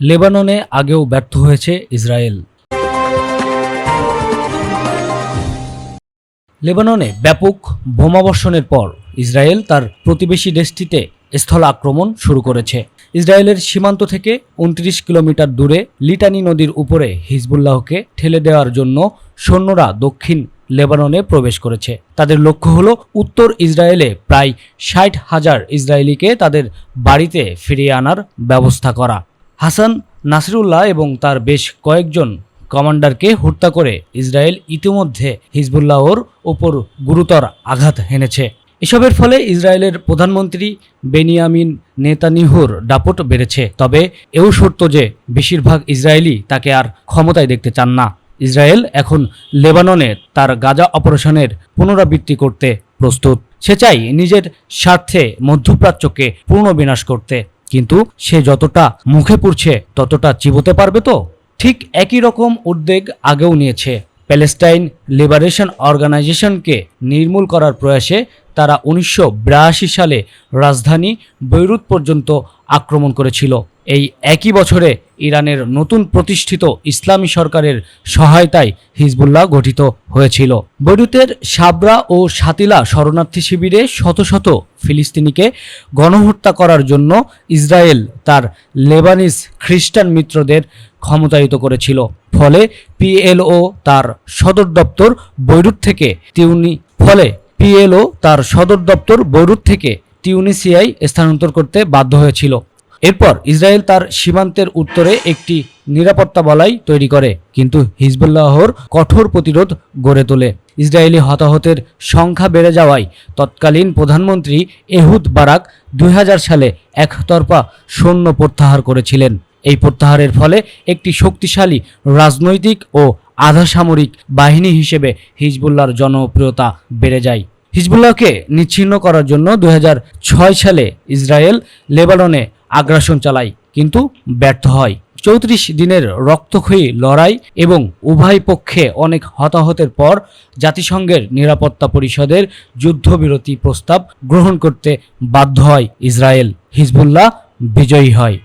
লেবাননে আগেও ব্যর্থ হয়েছে ইসরায়েল। লেবাননে ব্যাপক বোমাবর্ষণের পর ইসরায়েল তার প্রতিবেশী দেশটিতে স্থল আক্রমণ শুরু করেছে। ইসরায়েলের সীমান্ত থেকে উনত্রিশ কিলোমিটার দূরে লিটানি নদীর উপরে হিজবুল্লাহকে ঠেলে দেওয়ার জন্য সৈন্যরা দক্ষিণ লেবাননে প্রবেশ করেছে। তাদের লক্ষ্য হলো উত্তর ইসরায়েলে প্রায় ষাট হাজার ইসরায়েলিকে তাদের বাড়িতে ফিরিয়ে আনার ব্যবস্থা করা। হাসান, নাসিরুল্লাহ এবং তার বেশ কয়েকজন কমান্ডারকে হত্যা করে ইসরায়েল ইতিমধ্যে হিজবুল্লাহর ওপর গুরুতর আঘাত হেনেছে। এসবের ফলে ইসরায়েলের প্রধানমন্ত্রী বেনিয়ামিন নেতানিহুর দাপট বেড়েছে। তবে এও সত্য যে বেশিরভাগ ইসরায়েলি তাকে আর ক্ষমতায় দেখতে চান না। ইসরায়েল এখন লেবাননে তার গাজা অপারেশনের পুনরাবৃত্তি করতে প্রস্তুত। সে চাই নিজের স্বার্থে মধ্যপ্রাচ্যকে পূর্ণ বিনাশ করতে। কিন্তু সে যতটা মুখে পুড়ছে, ততটা চিবোতে পারবে তো? ঠিক একই রকম উদ্বেগ আগেও নিয়েছে। প্যালেস্টাইন লিবারেশন অর্গানাইজেশনকে নির্মূল করার প্রয়াসে তারা উনিশশো বিরাশি সালে রাজধানী বৈরুত পর্যন্ত আক্রমণ করেছিল। এই একই বছরে ইরানের নতুন প্রতিষ্ঠিত ইসলামী সরকারের সহায়তায় হিজবুল্লাহ গঠিত হয়েছিল। বৈরুতের সাবরা ও সাতিলা শরণার্থী শিবিরে শত শত ফিলিস্তিনিকে গণহত্যা করার জন্য ইসরায়েল তার লেবানিস খ্রিস্টান মিত্রদের ক্ষমতায়িত করেছিল। ফলে পিএলও তার সদর দপ্তর বৈরুত থেকে তিউনি ফলে পিএলও তার সদর দপ্তর বৈরুত থেকে টিউনিসিয়ায় স্থানান্তর করতে বাধ্য হয়েছিল। এরপর ইসরায়েল তার সীমান্তের উত্তরে একটি নিরাপত্তা বলাই তৈরি করে, কিন্তু হিজবুল্লাহর কঠোর প্রতিরোধ গড়ে তোলে। ইসরায়েলি হতাহতের সংখ্যা বেড়ে যাওয়ায় তৎকালীন প্রধানমন্ত্রী এহুদ বারাক দুই সালে একতরফা সৈন্য প্রত্যাহার করেছিলেন। এই প্রত্যাহারের ফলে একটি শক্তিশালী রাজনৈতিক ও আধা সামরিক বাহিনী হিসেবে হিজবুল্লাহর জনপ্রিয়তা বেড়ে যায়। হিজবুল্লাহকে নিচ্ছিন্ন করার জন্য দু হাজার ছয় সালে ইসরায়েল লেবাননে আগ্রাসন চালায়, কিন্তু ব্যর্থ হয়। চৌত্রিশ দিনের রক্তক্ষয়ী লড়াই এবং উভয় পক্ষে অনেক হতাহতের পর জাতিসংঘের নিরাপত্তা পরিষদের যুদ্ধবিরতি প্রস্তাব গ্রহণ করতে বাধ্য হয় ইসরায়েল। হিজবুল্লাহ বিজয়ী হয়।